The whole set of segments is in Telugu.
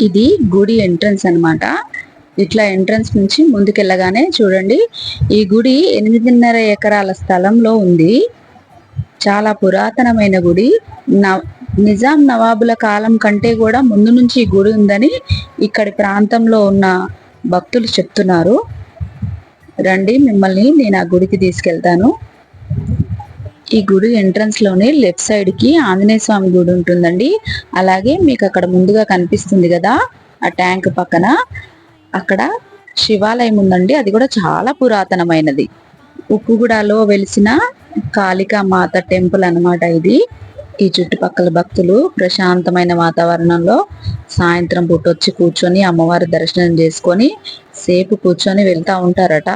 ఇది గుడి ఎంట్రన్స్ అనమాట ఇట్లా ఎంట్రన్స్ నుంచి ముందుకెళ్ళగానే చూడండి ఈ గుడి ఎనిమిదిన్నర ఎకరాల స్థలంలో ఉంది. చాలా పురాతనమైన గుడి. నిజాం నవాబుల కాలం కంటే కూడా ముందు నుంచి ఈ గుడి ఉందని ఇక్కడి ప్రాంతంలో ఉన్న భక్తులు చెప్తున్నారు. రండి మిమ్మల్ని నేను ఆ గుడికి తీసుకెళ్తాను. ఈ గుడి ఎంట్రన్స్లోనే లెఫ్ట్ సైడ్కి ఆంజనేయ స్వామి గుడి ఉంటుందండి. అలాగే మీకు అక్కడ ముందుగా కనిపిస్తుంది కదా ఆ ట్యాంక్ పక్కన. అక్కడ శివాలయం ఉందండి. అది కూడా చాలా పురాతనమైనది. ఉప్పుగూడలో వెలిసిన కాళికా మాత టెంపుల్ అన్నమాట ఇది. ఈ చుట్టుపక్కల భక్తులు ప్రశాంతమైన వాతావరణంలో సాయంత్రం పూట వచ్చి కూర్చొని అమ్మవారి దర్శనం చేసుకొని సేపు కూర్చొని వెళ్తా ఉంటారట.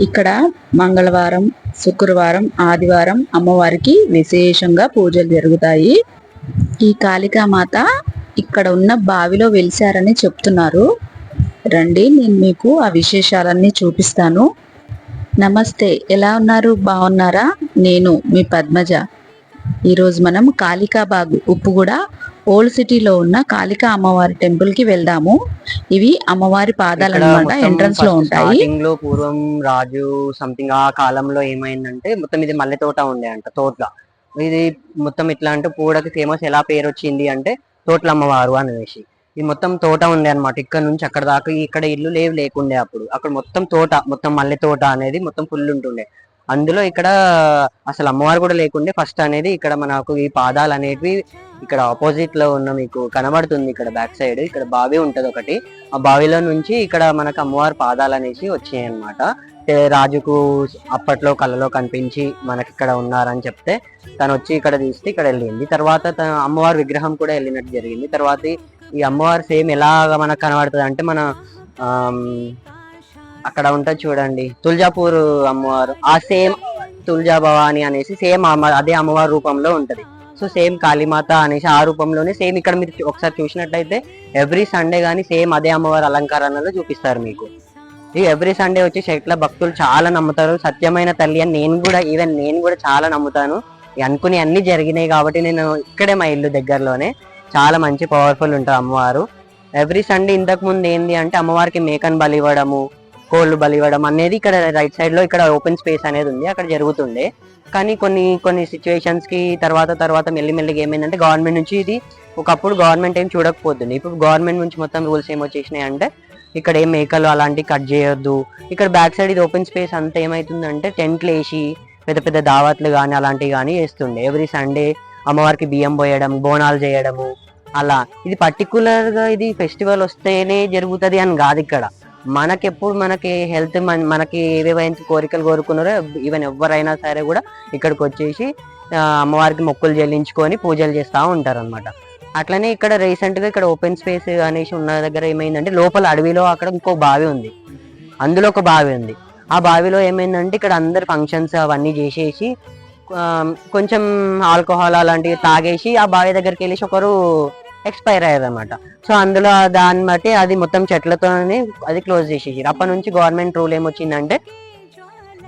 ఇక్కడ మంగళవారం శుక్రవారం ఆదివారం అమ్మవారికి విశేషంగా పూజలు జరుగుతాయి. ఈ కాళికామాత ఇక్కడ ఉన్న బావిలో వెలిశారని చెప్తున్నారు. రండి నేను మీకు ఆ విశేషాలన్నీ చూపిస్తాను. నమస్తే ఎలా ఉన్నారు? బాగున్నారా? నేను మీ పద్మజ. ఈరోజు మనం కాళికాబాగ్ ఉప్పుగూడ ఓల్డ్ సిటీలో ఉన్న కాళికా అమ్మవారి టెంపుల్కి వెళ్దాము. ఇవి అమ్మవారి పాదాలు మొత్తం ఎంట్రన్స్లో ఉంటాయి. లో పూర్వం రాజు సంథింగ్ ఆ కాలంలో ఏమైందంటే మొత్తం ఇది మల్లె తోట ఉండే అంట తోటల. ఇది మొత్తం ఇట్లా అంటే పూడకి ఫేమస్ ఎలా పేరు వచ్చింది అంటే తోటల అమ్మవారు అనేసి. ఇది మొత్తం తోట ఉండే అన్నమాట ఇక్కడ నుంచి అక్కడ దాకా ఇక్కడ ఇల్లు లేవు లేకుండే అప్పుడు. అక్కడ మొత్తం తోట మొత్తం మల్లె తోట అనేది మొత్తం ఫుల్ ఉంటుండే. అందులో ఇక్కడ అసలు అమ్మవారు కూడా లేకుండే ఫస్ట్ అనేది ఇక్కడ మనకు ఈ పాదాలు అనేటివి ఇక్కడ ఆపోజిట్లో ఉన్న మీకు కనబడుతుంది ఇక్కడ బ్యాక్ సైడ్ ఇక్కడ బావి ఉంటది ఒకటి. ఆ బావిలో నుంచి ఇక్కడ మనకు అమ్మవారి పాదాలు అనేసి వచ్చాయి అనమాట రాజుకు అప్పట్లో కళ్ళలో కనిపించి మనకి ఇక్కడ ఉన్నారని చెప్తే తను వచ్చి ఇక్కడ తీస్తే ఇక్కడ వెళ్ళింది. తర్వాత తన అమ్మవారి విగ్రహం కూడా వెళ్ళినట్టు జరిగింది. తర్వాత ఈ- అమ్మవారు సేమ్ ఎలాగ మనకు కనబడుతుంది అంటే మన అక్కడ ఉంటుంది చూడండి. తుల్జాపూర్ అమ్మవారు. ఆ సేమ్ తుల్జా భవాని అనేసి సేమ్ అదే అమ్మవారి రూపంలో ఉంటది. సో సేమ్ కాళీమాత అనేసి ఆ రూపంలోనే సేమ్ ఇక్కడ మీరు ఒకసారి చూసినట్లయితే ఎవ్రీ సండే కానీ సేమ్ అదే అమ్మవారి అలంకరణలో చూపిస్తారు మీకు. ఇది ఎవ్రీ సండే వచ్చి చెట్ల భక్తులు చాలా నమ్ముతారు. సత్యమైన తల్లి అని నేను కూడా ఈవెన్ నేను కూడా చాలా నమ్ముతాను. అనుకుని అన్ని జరిగినాయి కాబట్టి నేను ఇక్కడే మా ఇల్లు దగ్గరలోనే చాలా మంచి పవర్ఫుల్ ఉంటారు అమ్మవారు. ఎవ్రీ సండే ఇంతకు ముందు ఏంది అంటే అమ్మవారికి మేకన్ బలి ఇవ్వడము కోళ్ళు బలి ఇవ్వడం అనేది ఇక్కడ రైట్ సైడ్లో ఇక్కడ ఓపెన్ స్పేస్ అనేది ఉంది అక్కడ జరుగుతుండే. కానీ కొన్ని కొన్ని సిచ్యువేషన్స్కి తర్వాత తర్వాత మెల్లిమెల్లిగా ఏమైందంటే గవర్నమెంట్ నుంచి ఇది ఒకప్పుడు గవర్నమెంట్ ఏం చూడకపోతుంది ఇప్పుడు గవర్నమెంట్ నుంచి మొత్తం రూల్స్ ఏం వచ్చేసినాయి అంటే ఇక్కడ ఏం మేకలు అలాంటివి కట్ చేయొద్దు. ఇక్కడ బ్యాక్ సైడ్ ఇది ఓపెన్ స్పేస్ అంతా ఏమవుతుందంటే టెంట్లు వేసి పెద్ద పెద్ద దావత్లు కానీ అలాంటివి కానీ వేస్తుండే. ఎవ్రీ సండే అమ్మవారికి బియ్యం పోయడం బోనాలు చేయడము అలా. ఇది పర్టికులర్గా ఇది ఫెస్టివల్ వస్తేనే జరుగుతుంది అని కాదు ఇక్కడ. మనకెప్పుడు మనకి హెల్త్ మనకి ఏవేవైతే కోరికలు కోరుకున్నారో ఈవెన్ ఎవరైనా సరే కూడా ఇక్కడికి వచ్చేసి అమ్మవారికి మొక్కులు చెల్లించుకొని పూజలు చేస్తూ ఉంటారు అనమాట అట్లనే ఇక్కడ రీసెంట్గా ఇక్కడ ఓపెన్ స్పేస్ అనేసి ఉన్న దగ్గర ఏమైందంటే లోపల అడవిలో అక్కడ ఇంకో బావి ఉంది. అందులో ఒక బావి ఉంది. ఆ బావిలో ఏమైందంటే ఇక్కడ అందరు ఫంక్షన్స్ అవన్నీ చేసేసి కొంచెం ఆల్కహాల్ అలాంటివి తాగేసి ఆ బావి దగ్గరికి వెళ్ళేసి ఒకరు ఎక్స్పైర్ అయ్యేదన్నమాట. సో అందులో దాన్ని బట్టి అది మొత్తం చెట్లతోనే అది క్లోజ్ చేసేసారు. అప్పటి నుంచి గవర్నమెంట్ రూల్ ఏమొచ్చిందంటే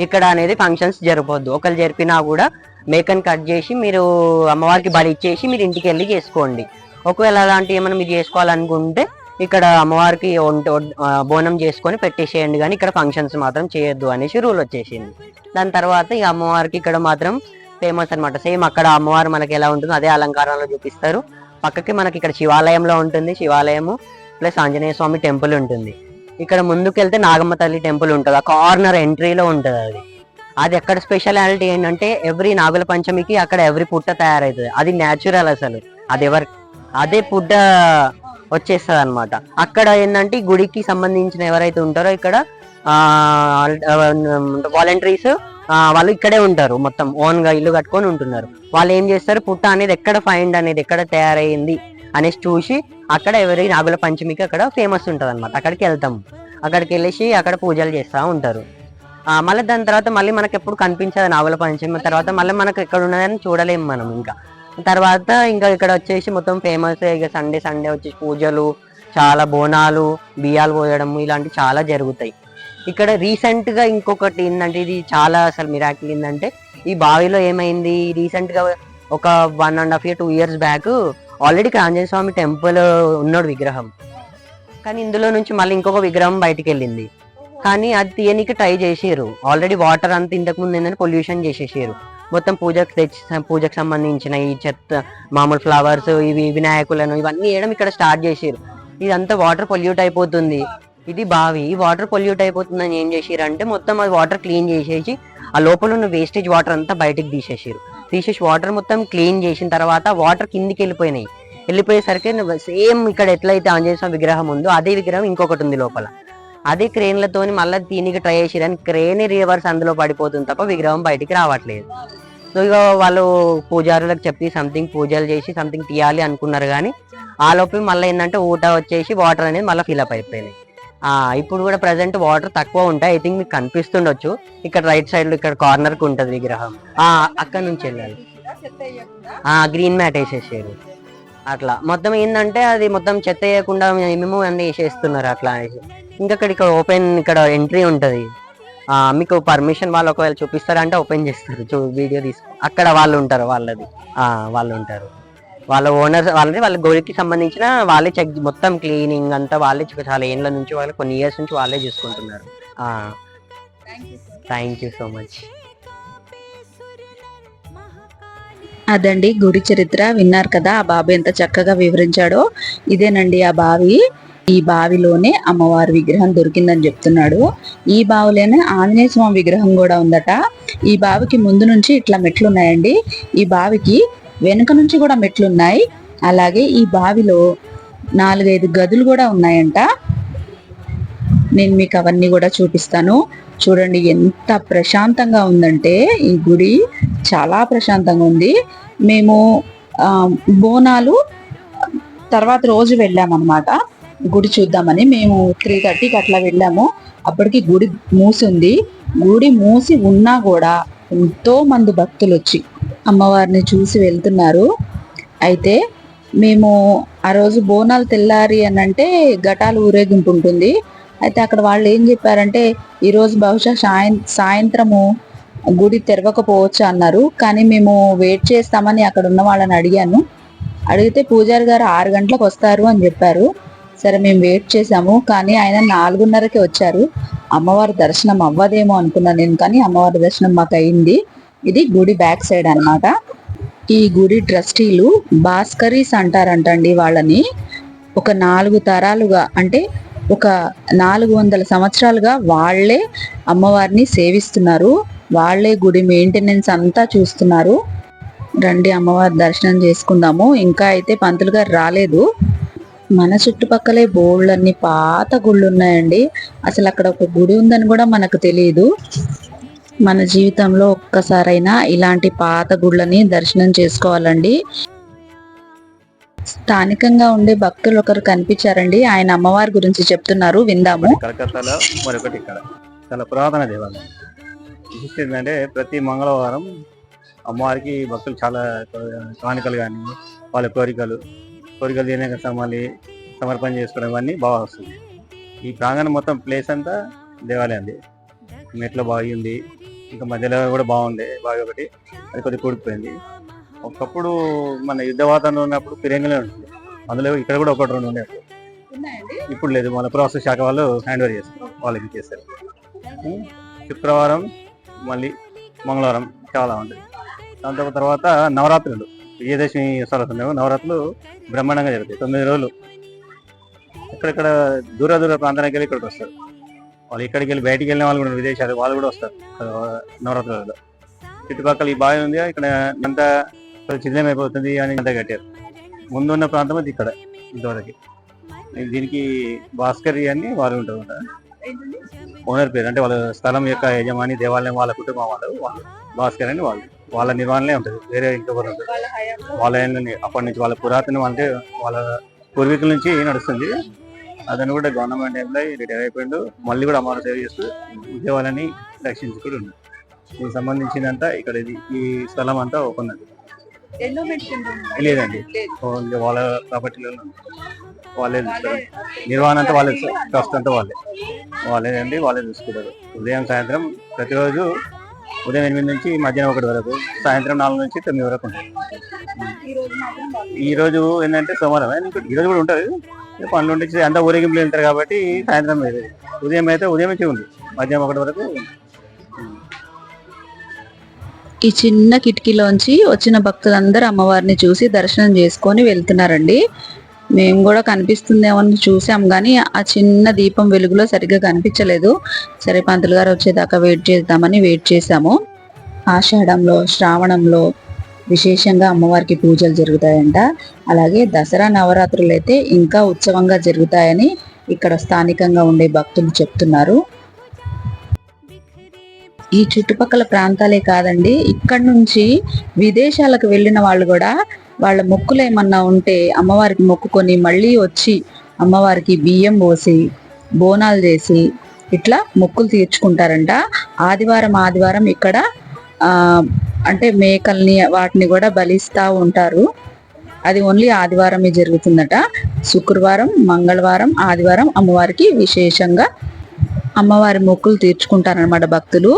ఇక్కడ అనేది ఫంక్షన్స్ జరగవద్దు ఒకరు జరిపినా కూడా మేకని కట్ చేసి మీరు అమ్మవారికి బలి ఇచ్చేసి మీరు ఇంటికి వెళ్ళి చేసుకోండి. ఒకవేళ అలాంటివి ఏమైనా మీరు చేసుకోవాలనుకుంటే ఇక్కడ అమ్మవారికి వంట- బోనం చేసుకొని పెట్టేసేయండి. కానీ ఇక్కడ ఫంక్షన్స్ మాత్రం చేయొద్దు అనేసి రూల్ వచ్చేసింది. దాని తర్వాత ఈ అమ్మవారికి ఇక్కడ మాత్రం ఫేమస్ అన్నమాట. సేమ్ అక్కడ అమ్మవారు మనకి ఎలా ఉంటుందో అదే అలంకారంలో చూపిస్తారు. పక్కకి మనకి ఇక్కడ శివాలయంలో ఉంటుంది శివాలయము ప్లస్ ఆంజనేయ స్వామి టెంపుల్ ఉంటుంది. ఇక్కడ ముందుకెళ్తే నాగమ్మ తల్లి టెంపుల్ ఉంటుంది ఆ కార్నర్ ఎంట్రీలో ఉంటుంది అది. అది ఎక్కడ స్పెషాలిటీ ఏంటంటే ఎవ్రీ నాగుల పంచమికి అక్కడ ఎవ్రీ పుట్ట తయారవుతుంది అది న్యాచురల్ అసలు. అది ఎవరి అదే పుట్ట వచ్చేస్తుంది అనమాట అక్కడ ఏంటంటే గుడికి సంబంధించిన ఎవరైతే ఉంటారో ఇక్కడ వాలంటీర్స్ వాళ్ళు ఇక్కడే ఉంటారు. మొత్తం ఓన్గా ఇల్లు కట్టుకొని ఉంటున్నారు. వాళ్ళు ఏం చేస్తారు? పుట్ట అనేది ఎక్కడ ఫైండ్ అనేది ఎక్కడ తయారైంది అనేసి చూసి అక్కడ ఎవరి నాగుల పంచమికి అక్కడ ఫేమస్ ఉంటుంది అనమాట అక్కడికి వెళ్తాం. అక్కడికి వెళ్ళేసి అక్కడ పూజలు చేస్తూ ఉంటారు. మళ్ళీ దాని తర్వాత మళ్ళీ మనకి ఎప్పుడు కనిపించదు నాగుల పంచమి. తర్వాత మళ్ళీ మనకు ఎక్కడ ఉన్నదని చూడలేము మనం ఇంకా. తర్వాత ఇంకా ఇక్కడ వచ్చేసి మొత్తం ఫేమస్ ఇక సండే సండే వచ్చేసి పూజలు చాలా బోనాలు బియ్యాలు పోయడం ఇలాంటివి చాలా జరుగుతాయి. ఇక్కడ రీసెంట్గా ఇంకొకటి ఏంటంటే ఇది చాలా అసలు మిరాకిల్ ఏంటంటే ఈ బావిలో ఏమైంది? రీసెంట్గా ఒక one and half year two years back already Anjaneya Swamy temple ఉన్నాడు విగ్రహం. కానీ ఇందులో నుంచి మళ్ళీ ఇంకొక విగ్రహం బయటికి వెళ్ళింది కానీ అది తీయనికి ట్రై చేసారు. ఆల్రెడీ వాటర్ అంతా ఇంతకు ముందు ఏంటంటే పొల్యూషన్ చేసేసారు. మొత్తం పూజకు తెచ్చి పూజకు సంబంధించిన ఈ చెత్త మామూలు ఫ్లవర్స్ ఇవి వినాయకులను ఇవన్నీ వేయడం ఇక్కడ స్టార్ట్ చేసారు. ఇదంతా వాటర్ పొల్యూట్ అయిపోతుంది. ఇది బావి. వాటర్ పొల్యూట్ అయిపోతుందని ఏం చేసారు అంటే మొత్తం అది వాటర్ క్లీన్ చేసేసి ఆ లోపల ఉన్న వేస్టేజ్ వాటర్ అంతా బయటికి తీసేసారు తీసేసి వాటర్ మొత్తం క్లీన్ చేసిన తర్వాత వాటర్ కిందికి వెళ్ళిపోయినాయి. వెళ్ళిపోయేసరికి సేమ్ ఇక్కడ ఎట్లయితే ఆంజనేయ స్వామి విగ్రహం ఉందో అదే విగ్రహం ఇంకొకటి ఉంది లోపల. అదే క్రేన్లతోని మళ్ళీ దీనికి ట్రై చేసిరని క్రేన్ రివర్స్ అందులో పడిపోతుంది తప్ప విగ్రహం బయటికి రావట్లేదు. సో ఇక వాళ్ళు పూజారులకు చెప్పి సంథింగ్ పూజలు చేసి సంథింగ్ తీయాలి అనుకున్నారు కానీ ఆ లోపల మళ్ళీ ఏంటంటే ఊట వచ్చేసి వాటర్ అనేది మళ్ళీ ఫిలప్ అయిపోయినాయి. ఇప్పుడు కూడా ప్రజెంట్ వాటర్ తక్కువ ఉంటాయి. ఐ థింక్ మీకు కనిపిస్తుండొచ్చు. ఇక్కడ రైట్ సైడ్లో ఇక్కడ కార్నర్కు ఉంటది విగ్రహం. ఆ అక్కడ నుంచి వెళ్ళాలి. ఆ గ్రీన్ మ్యాట్ వేసేసారు అట్లా. మొత్తం ఏంటంటే అది మొత్తం చెత్త వేయకుండా మేము అన్ని వేసేస్తున్నారు అట్లా. అనేసి ఇంకా ఇక్కడ ఇక్కడ ఓపెన్ ఇక్కడ ఎంట్రీ ఉంటది. మీకు పర్మిషన్ వాళ్ళు ఒకవేళ చూపిస్తారంటే ఓపెన్ చేస్తారు. చూ వీడియో తీసుకు అక్కడ వాళ్ళు ఉంటారు వాళ్ళది. వాళ్ళు ఉంటారు. వాళ్ళ ఓనర్ వాళ్ళది వాళ్ళ గోరికి సంబంధించిన వాళ్ళే చెక్ మొత్తం క్లీనింగ్ అంతా వాళ్ళే చాలా ఏళ్ళ నుంచి వాళ్ళు కొన్ని ఇయర్స్ నుంచి వాళ్ళే చూసుకుంటున్నారు. థ్యాంక్ యూ సో మచ్ అదండి గుడి చరిత్ర. విన్నారు కదా ఆ బాబు ఎంత చక్కగా వివరించాడో. ఇదేనండి ఆ బావి. ఈ బావిలోనే అమ్మవారి విగ్రహం దొరికిందని చెప్తున్నాడు. ఈ బావిలోనే ఆంజనేయ స్వామి విగ్రహం కూడా ఉందట. ఈ బావికి ముందు నుంచి ఇట్లా మెట్లు ఉన్నాయండి. ఈ బావికి వెనుక నుంచి కూడా మెట్లు ఉన్నాయి అలాగే ఈ బావిలో నాలుగైదు గదులు కూడా ఉన్నాయంట. నేను మీకు అవన్నీ కూడా చూపిస్తాను. చూడండి ఎంత ప్రశాంతంగా ఉందంటే ఈ గుడి చాలా ప్రశాంతంగా ఉంది. మేము బోనాలు తర్వాత రోజు వెళ్ళామన్నమాట. గుడి చూద్దామని మేము త్రీ థర్టీకి అట్లా వెళ్ళాము. అప్పటికి గుడి మూసి ఉంది గుడి మూసి ఉన్నా కూడా ఎంతో మంది భక్తులు వచ్చి అమ్మవారిని చూసి వెళ్తున్నారు. అయితే మేము ఆ రోజు బోనాలు తెల్లారి అని అంటే ఘటాలు ఊరేగింపు ఉంటుంది అయితే అక్కడ వాళ్ళు ఏం చెప్పారంటే ఈరోజు బహుశా సాయం సాయంత్రము గుడి తెరవకపోవచ్చు అన్నారు. కానీ మేము వెయిట్ చేస్తామని అక్కడ ఉన్న వాళ్ళని అడిగాను. అడిగితే పూజారి గారు ఆరు గంటలకు వస్తారు అని చెప్పారు. సరే మేము వెయిట్ చేసాము కానీ ఆయన నాలుగున్నరకే వచ్చారు. అమ్మవారి దర్శనం అవ్వదేమో అనుకున్నాను నేను కానీ అమ్మవారి దర్శనం మాకు అయింది ఇది గుడి బ్యాక్ సైడ్ అన్నమాట. ఈ గుడి ట్రస్టీలు భాస్కరీస్ అంటారంటండి వాళ్ళని. ఒక నాలుగు తరాలుగా అంటే ఒక నాలుగు వందల సంవత్సరాలుగా వాళ్ళే అమ్మవారిని సేవిస్తున్నారు. వాళ్ళే గుడి మెయింటెనెన్స్ అంతా చూస్తున్నారు. రండి అమ్మవారి దర్శనం చేసుకుందాము. ఇంకా అయితే పంతులు గారు రాలేదు. మన చుట్టుపక్కలే బోళ్ళన్ని పాత గుళ్ళు ఉన్నాయండి. అసలు అక్కడ ఒక గుడి ఉందని కూడా మనకు తెలియదు మన జీవితంలో ఒక్కసారైనా ఇలాంటి పాత గుళ్ళని దర్శనం చేసుకోవాలండి. స్థానికంగా ఉండే భక్తులు ఒకరు కనిపించారండి. ఆయన అమ్మవారి గురించి చెప్తున్నారు. విందాము. కలకత్తాలో మరొకటి ఇక్కడ. చాలా పురాతన దేవాలయం. విశిష్టం ఏంటంటే ప్రతి మంగళవారం అమ్మవారికి భక్తులు చాలా కానుకలు కానీ వాళ్ళ కోరికలు కోరికలు తినే సమాలి సమర్పణ చేసుకోవడం ఇవన్నీ బాగా వస్తుంది. ఈ ప్రాంగణం మొత్తం ప్లేస్ అంతా దేవాలయం మెట్ల బాగుంది ఇంకా మధ్యలో కూడా బాగుంది బావి ఒకటి. అది కొద్దిగా కూడిపోయింది. ఒకప్పుడు మన యుద్ధ వాతావరణం ఉన్నప్పుడు ఫిరంగిలో ఉంటుంది. అందులో ఇక్కడ కూడా ఒకటి రెండు ఉండే ఇప్పుడు లేదు మన ప్రాసెస్ శాఖ వాళ్ళు హ్యాండ్ ఓవర్ చేస్తారు వాళ్ళకి చేస్తారు. శుక్రవారం మళ్ళీ మంగళవారం చాలా ఉంటుంది. దాంతో తర్వాత నవరాత్రులు. విజయదశమి ఉత్సవాలు ఉన్నాయి నవరాత్రులు బ్రహ్మాండంగా జరుగుతాయి. తొమ్మిది రోజులు. ఇక్కడిక్కడ దూర దూర ప్రాంతానికి వెళ్ళి ఇక్కడికి వస్తారు. వాళ్ళు ఇక్కడికి వెళ్ళి బయటికి వెళ్ళిన వాళ్ళు కూడా విదేశాలు వాళ్ళు కూడా వస్తారు. నవరాత్రులలో. చుట్టుపక్కల ఈ బావి ఉంది ఇక్కడ అంతా చిత్రం అయిపోతుంది అని అంతా కట్టారు. ముందున్న ప్రాంతం అది ఇక్కడ ఇంతవరకు. దీనికి భాస్కర్య అని వారు ఉంటారు. ఓనర్ పేరు అంటే వాళ్ళ స్థలం యొక్క యజమాని దేవాలయం వాళ్ళ కుటుంబం వాళ్ళు వాళ్ళు భాస్కర్ అని వాళ్ళు. వాళ్ళ నిర్వహణలే ఉంటుంది వేరే ఇంకొకరు ఉంటుంది. వాళ్ళ అప్పటి నుంచి వాళ్ళ పురాతనం అంటే వాళ్ళ పూర్వీకుల నుంచి నడుస్తుంది. అతను కూడా గవర్నమెంట్ ఎంప్లాయీ రిటైర్ అయిపోయిండు. మళ్ళీ కూడా అమ్మారు సేవ చేస్తూ ఉద్యోగాలని రక్షించుకుని ఉంది దీనికి సంబంధించినంత ఇక్కడ ఇది ఈ స్థలం అంతా ఓపెన్ అది. లేదండి. ఓన్లీ వాళ్ళ ప్రాపర్టీలో. వాళ్ళే చూస్తారు నిర్వహణ అంతా వాళ్ళే ట్రస్ట్ అంతా వాళ్ళే. వాళ్ళే అండి వాళ్ళే చూసుకుంటారు. ఉదయం సాయంత్రం ప్రతిరోజు ఉదయం ఎనిమిది నుంచి మధ్యాహ్నం ఒకటి వరకు సాయంత్రం నాలుగు నుంచి తొమ్మిది వరకు ఉంటుంది ఈ రోజు ఏంటంటే సోమవారం. ఇంకో- ఈ రోజు కూడా ఉంటుంది పనులు ఉండి అంతా ఊరేగింపులు వెళ్తారు కాబట్టి సాయంత్రం లేదు ఉదయం అయితే ఉదయం నుంచి ఉంది మధ్యాహ్నం ఒకటి వరకు. ఈ చిన్న కిటికీలోంచి వచ్చిన భక్తులందరూ అమ్మవారిని చూసి దర్శనం చేసుకొని వెళ్తున్నారండి. మేము కూడా కనిపిస్తుందేమని అని చూసాం కానీ ఆ చిన్న దీపం వెలుగులో సరిగ్గా కనిపించలేదు. సరే పంతులు గారు వచ్చేదాకా వెయిట్ చేద్దామని వెయిట్ చేశాము. ఆషాఢంలో శ్రావణంలో విశేషంగా అమ్మవారికి పూజలు జరుగుతాయంట. అలాగే దసరా నవరాత్రులు అయితే ఇంకా ఉత్సవంగా జరుగుతాయని ఇక్కడ స్థానికంగా ఉండే భక్తులు చెప్తున్నారు. ఈ చుట్టుపక్కల ప్రాంతాలే కాదండి ఇక్కడ నుంచి విదేశాలకు వెళ్ళిన వాళ్ళు కూడా వాళ్ళ మొక్కులు ఏమన్నా ఉంటే అమ్మవారికి మొక్కుకొని మళ్ళీ వచ్చి అమ్మవారికి బియ్యం పోసి బోనాలు చేసి ఇట్లా మొక్కులు తీర్చుకుంటారంట. ఆదివారం ఆదివారం ఇక్కడ అంటే మేకల్ని వాటిని కూడా బలిస్తూ ఉంటారు. అది ఓన్లీ ఆదివారమే జరుగుతుందట. శుక్రవారం మంగళవారం ఆదివారం అమ్మవారికి విశేషంగా అమ్మవారి మొక్కులు తీర్చుకుంటారనమాట భక్తులు.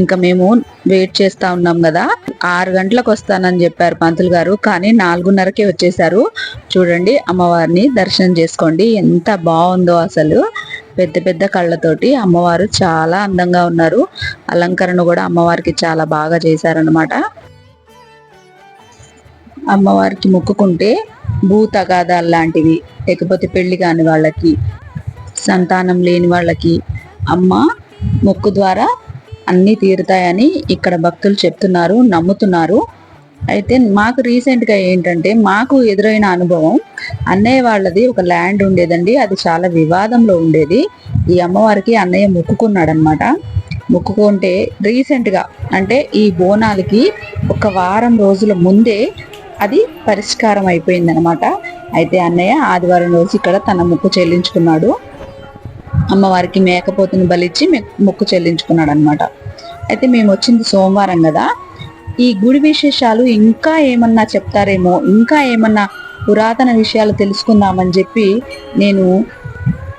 ఇంకా మేము వెయిట్ చేస్తా ఉన్నాం కదా. ఆరు గంటలకు వస్తానని చెప్పారు పంతులు గారు కానీ నాలుగున్నరకే వచ్చేసారు చూడండి అమ్మవారిని దర్శనం చేసుకోండి ఎంత బాగుందో అసలు. పెద్ద పెద్ద కళ్ళతోటి అమ్మవారు చాలా అందంగా ఉన్నారు. అలంకరణ కూడా అమ్మవారికి చాలా బాగా చేశారనమాట అమ్మవారికి మొక్కుకుంటే భూ తగాదాలు లాంటివి లేకపోతే పెళ్ళి కాని వాళ్ళకి సంతానం లేని వాళ్ళకి అమ్మ మొక్కు ద్వారా అన్నీ తీరుతాయని ఇక్కడ భక్తులు చెప్తున్నారు నమ్ముతున్నారు. అయితే మాకు రీసెంట్గా ఏంటంటే మాకు ఎదురైన అనుభవం అన్నయ్య వాళ్ళది ఒక ల్యాండ్ ఉండేదండి. అది చాలా వివాదంలో ఉండేది. ఈ అమ్మవారికి అన్నయ్య మొక్కుకున్నాడనమాట మొక్కుకుంటే రీసెంట్గా అంటే ఈ బోనాలకి ఒక వారం రోజుల ముందే అది పరిష్కారం అయిపోయిందనమాట అయితే అన్నయ్య ఆదివారం రోజు ఇక్కడ తన మొక్కు చెల్లించుకున్నాడు. అమ్మవారికి మేకపోతుని బలిచ్చి మొక్కు చెల్లించుకున్నాడు అనమాట అయితే మేము వచ్చింది సోమవారం కదా ఈ గుడి విశేషాలు ఇంకా ఏమన్నా చెప్తారేమో ఇంకా ఏమన్నా పురాతన విషయాలు తెలుసుకుందామని చెప్పి నేను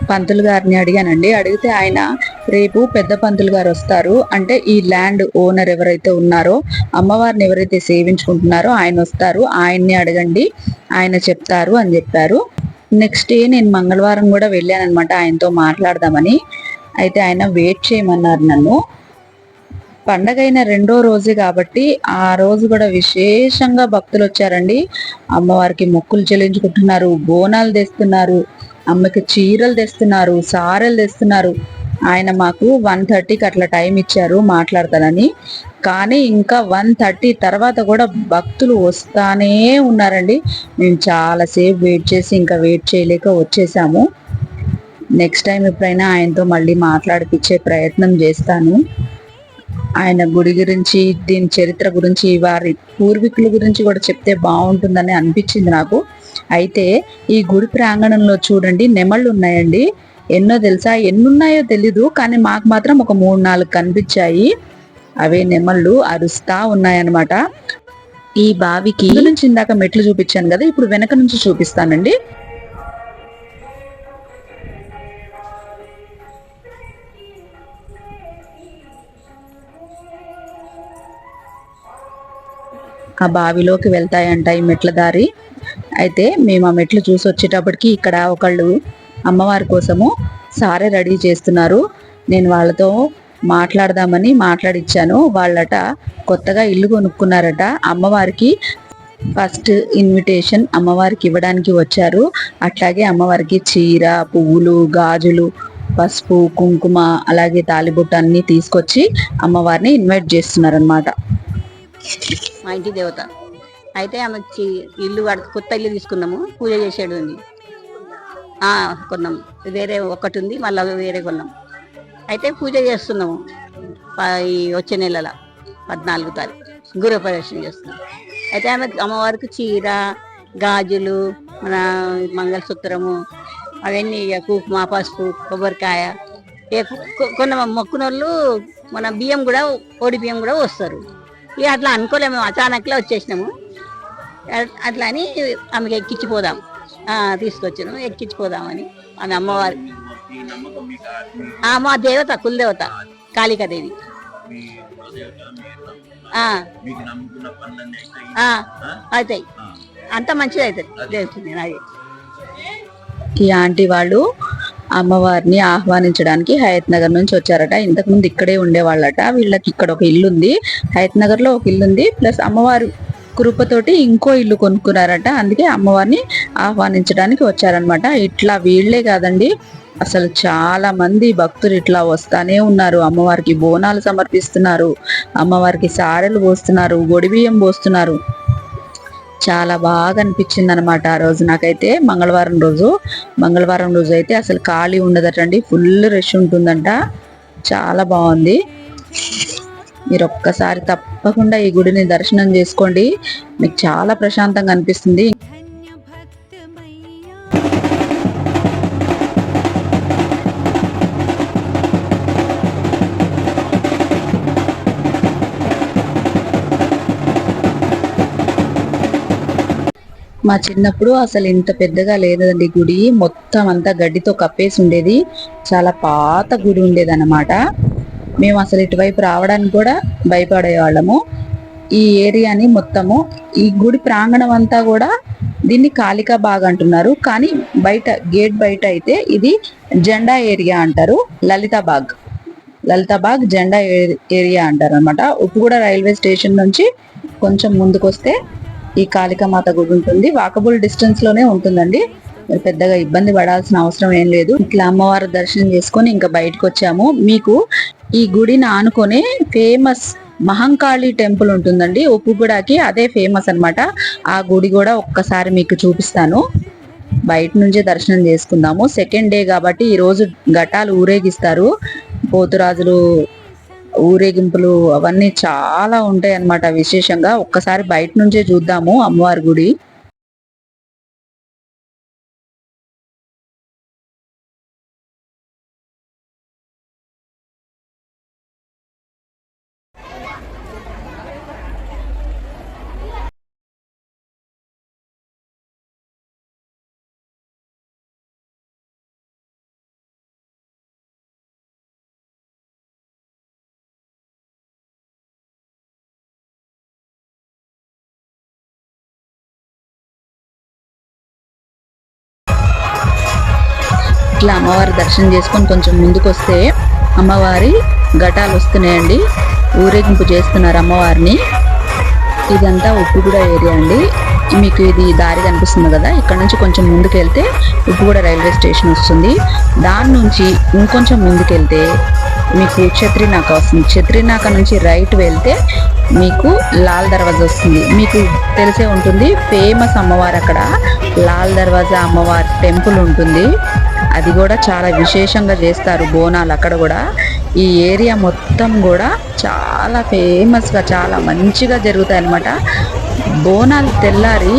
పంతులు గారిని అడిగానండి. అడిగితే ఆయన రేపు పెద్ద పంతులు గారు వస్తారు. అంటే ఈ ల్యాండ్ ఓనర్ ఎవరైతే ఉన్నారో అమ్మవారిని ఎవరైతే సేవించుకుంటున్నారో ఆయన వస్తారు. ఆయన్ని అడగండి ఆయన చెప్తారు అని చెప్పారు. నెక్స్ట్ డే నేను మంగళవారం కూడా వెళ్ళాను అనమాట ఆయనతో మాట్లాడదామని. అయితే ఆయన వెయిట్ చేయమన్నారు నన్ను. పండగైన రెండో రోజే కాబట్టి ఆ రోజు కూడా విశేషంగా భక్తులు వచ్చారండి. అమ్మవారికి మొక్కులు చెల్లించుకుంటున్నారు బోనాలు తెస్తున్నారు అమ్మకి చీరలు తెస్తున్నారు సారెలు తెస్తున్నారు. ఆయన మాకు వన్ థర్టీకి అట్లా టైం ఇచ్చారు మాట్లాడతానని. కానీ ఇంకా వన్ థర్టీ తర్వాత కూడా భక్తులు వస్తానే ఉన్నారండి. మేము చాలాసేపు వెయిట్ చేసి ఇంకా వెయిట్ చేయలేక వచ్చేసాము. నెక్స్ట్ టైం ఎప్పుడైనా ఆయనతో మళ్ళీ మాట్లాడిపించే ప్రయత్నం చేస్తాను. ఆయన గుడి గురించి దీని చరిత్ర గురించి వారి పూర్వీకుల గురించి కూడా చెప్తే బాగుంటుందని అనిపించింది నాకు. అయితే ఈ గుడి ప్రాంగణంలో చూడండి నెమళ్ళు ఉన్నాయండి. ఎన్నో తెలుసా? ఎన్ని ఉన్నాయో తెలీదు కానీ మాకు మాత్రం ఒక మూడు నాలుగు కనిపించాయి. అవే నెమళ్ళు అరుస్తా ఉన్నాయన్నమాట. ఈ బావికి నుంచి ఇందాక మెట్లు చూపించాను కదా ఇప్పుడు వెనక నుంచి చూపిస్తానండి. ఆ బావిలోకి వెళ్తాయంట ఈ మెట్ల దారి. అయితే మేము ఆ మెట్లు చూసి వచ్చేటప్పటికి ఇక్కడ ఒకళ్ళు అమ్మవారి కోసము సారే రెడీ చేస్తున్నారు. నేను వాళ్ళతో మాట్లాడదామని మాట్లాడిచ్చాను. వాళ్ళట కొత్తగా ఇల్లు కొనుక్కున్నారట. అమ్మవారికి ఫస్ట్ ఇన్విటేషన్ అమ్మవారికి ఇవ్వడానికి వచ్చారు. అట్లాగే అమ్మవారికి చీర పువ్వులు గాజులు పసుపు కుంకుమ అలాగే తాలిబుట్ట అన్నీ తీసుకొచ్చి అమ్మవారిని ఇన్వైట్ చేస్తున్నారనమాట మా ఇంటి దేవత. అయితే ఆమె వచ్చి ఇల్లు కొత్త ఇల్లు తీసుకున్నాము. పూజ చేసేది ఉంది. కొన్నాం. వేరే ఒకటి ఉంది మళ్ళీ వేరే కొన్నాం. అయితే పూజ చేస్తున్నాము. ప- ఈ వచ్చే నెలల పద్నాలుగు తారీఖు. గృహప్రవేశం చేస్తున్నాం. అయితే ఆమె అమ్మవారికి చీర గాజులు మన మంగళసూత్రము అవన్నీ ఇక కుంకుమ పసుపు కొబ్బరికాయ ఏ కొ- కొన్న మొక్కునోళ్ళు మన బియ్యం కూడా ఓడి బియ్యం కూడా వస్తారు ఇక అట్లా అనుకోలేము అచానక్లో వచ్చేసినాము. అట్లా అని ఆమెకి ఎక్కించిపోదాం తీసుకొచ్చాను తీసుకొచ్చినాము ఎక్కించిపోదామని ఆమె అమ్మవారి మా దేవత కులదేవత కాళికాదేవి. అవుతాయి. అంత మంచిది అవుతుంది దేవుతుంది అది ఈ ఆంటీ వాళ్ళు అమ్మవారిని ఆహ్వానించడానికి హయత్ నగర్ నుంచి వచ్చారట. ఇంతకుముందు ఇక్కడే ఉండేవాళ్ళట. వీళ్ళకి ఇక్కడ ఒక ఇల్లు ఉంది. హయత్ నగర్లో ఒక ఇల్లు ఉంది. ప్లస్ అమ్మవారు కృపతోటి ఇంకో ఇల్లు కొనుక్కున్నారట. అందుకే అమ్మవారిని ఆహ్వానించడానికి వచ్చారనమాట ఇట్లా వీళ్ళే కాదండి. అసలు చాలా మంది భక్తులు ఇట్లా వస్తానే ఉన్నారు. అమ్మవారికి బోనాలు సమర్పిస్తున్నారు. అమ్మవారికి సారెలు పోస్తున్నారు. గొడిబియ్యం పోస్తున్నారు. చాలా బాగా అనిపించింది అనమాట ఆ రోజు నాకైతే. మంగళవారం రోజు. మంగళవారం రోజు అయితే అసలు ఖాళీ ఉండదటండి ఫుల్ రష్ ఉంటుందంట. చాలా బాగుంది. మీరు ఒక్కసారి తప్పకుండా ఈ గుడిని దర్శనం చేసుకోండి. మీకు చాలా ప్రశాంతంగా అనిపిస్తుంది. మా చిన్నప్పుడు అసలు ఇంత పెద్దగా లేదండి గుడి. మొత్తం అంతా గడ్డితో కప్పేసి ఉండేది. చాలా పాత గుడి ఉండేది అనమాట మేము అసలు ఇటువైపు రావడానికి కూడా భయపడేవాళ్ళము. ఈ ఏరియాని మొత్తము ఈ గుడి ప్రాంగణం అంతా కూడా దీన్ని కాళికా బాగ్ అంటున్నారు. కానీ బయట గేట్ బయట అయితే ఇది జెండా ఏరియా అంటారు. లలితాబాగ్ లలితాబాగ్ జెండా ఏరియా అంటారు అనమాట ఉప్పుగూడ రైల్వే స్టేషన్ నుంచి కొంచెం ముందుకొస్తే ఈ కాళికామాత గుడి ఉంటుంది. వాకబుల్ డిస్టెన్స్లోనే ఉంటుందండి. మీరు పెద్దగా ఇబ్బంది పడాల్సిన అవసరం ఏం లేదు. ఇట్లా అమ్మవారి దర్శనం చేసుకొని ఇంకా బయటకు వచ్చాము. మీకు ఈ గుడిని ఆనుకొని ఫేమస్ మహంకాళి టెంపుల్ ఉంటుందండి. ఉప్పుగూడకి అదే ఫేమస్ అనమాట ఆ గుడి కూడా ఒక్కసారి మీకు చూపిస్తాను. బయట నుంచే దర్శనం చేసుకుందాము. సెకండ్ డే కాబట్టి ఈరోజు ఘటాలు ఊరేగిస్తారు. పోతురాజులు ఊరేగింపులు అవన్నీ చాలా ఉంటాయి అన్నమాట విశేషంగా. ఒక్కసారి బయట నుంచే చూద్దాము అమ్మవారి గుడి. ఇట్లా అమ్మవారి దర్శనం చేసుకొని కొంచెం ముందుకు వస్తే అమ్మవారి ఘటాలు వస్తున్నాయండి. ఊరేగింపు చేస్తున్నారు అమ్మవారిని. ఇదంతా ఉప్పుగూడ ఏరియా అండి. మీకు ఇది దారి కనిపిస్తుంది కదా ఇక్కడ నుంచి కొంచెం ముందుకు వెళ్తే ఉప్పుగూడ రైల్వే స్టేషన్ వస్తుంది. దాని నుంచి ఇంకొంచెం ముందుకెళ్తే మీకు ఛత్రినాక వస్తుంది. ఛత్రినాక నుంచి రైట్ వెళ్తే మీకు లాల్ దర్వాజా వస్తుంది. మీకు తెలిసే ఉంటుంది ఫేమస్ అమ్మవారు అక్కడ లాల్ దర్వాజా అమ్మవారి టెంపుల్ ఉంటుంది. అది కూడా చాలా విశేషంగా చేస్తారు బోనాలు అక్కడ కూడా. ఈ ఏరియా మొత్తం కూడా చాలా ఫేమస్గా చాలా మంచిగా జరుగుతాయి అన్నమాట బోనాలు తెల్లారి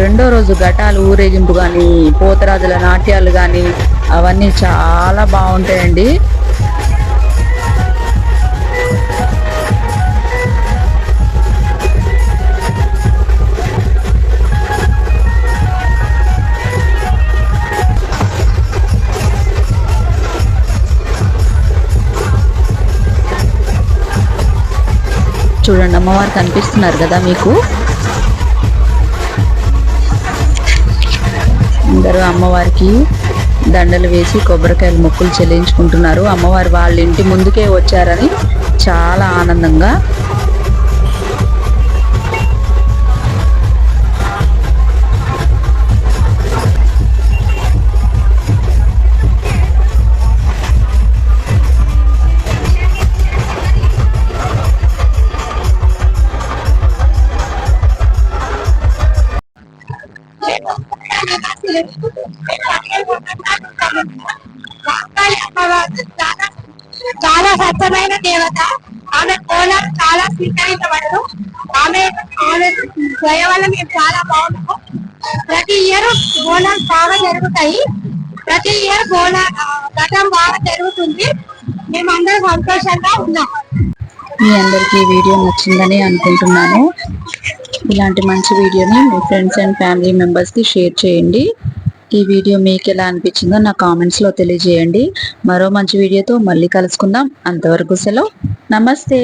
రెండో రోజు ఘటాలు ఊరేగింపు కానీ పోతరాజుల నాట్యాలు కానీ అవన్నీ చాలా బాగుంటాయండి. చూడండి అమ్మవారు కనిపిస్తున్నారు కదా మీకు? అందరూ అమ్మవారికి దండలు వేసి కొబ్బరికాయలు మొక్కులు చెల్లించుకుంటున్నారు. అమ్మవారు వాళ్ళ ఇంటి ముందుకే వచ్చారని చాలా ఆనందంగా చాలా స్వచ్ఛమైన దేవత. ఆమె కోలం చాలా స్వీకరించబడదు. ఆమె ఆమె దయ వల్ల మేము చాలా బాగున్నాము. ప్రతి ఇయర్ బోనాలు బాగా జరుగుతాయి. ప్రతి ఇయర్ బోనా ఆ, ఘటం బాగా జరుగుతుంది. మేమందరం సంతోషంగా ఉన్నాం. మీ అందరికీ ఈ వీడియో నచ్చిందని అనుకుంటున్నాను. ఇలాంటి మంచి వీడియోని మీ ఫ్రెండ్స్ అండ్ ఫ్యామిలీ మెంబర్స్కి షేర్ చేయండి. ఈ వీడియో మీకు ఎలా అనిపించిందో నా కామెంట్స్లో తెలియజేయండి. మరో మంచి వీడియోతో మళ్ళీ కలుసుకుందాం. అంతవరకు సెలవు. నమస్తే.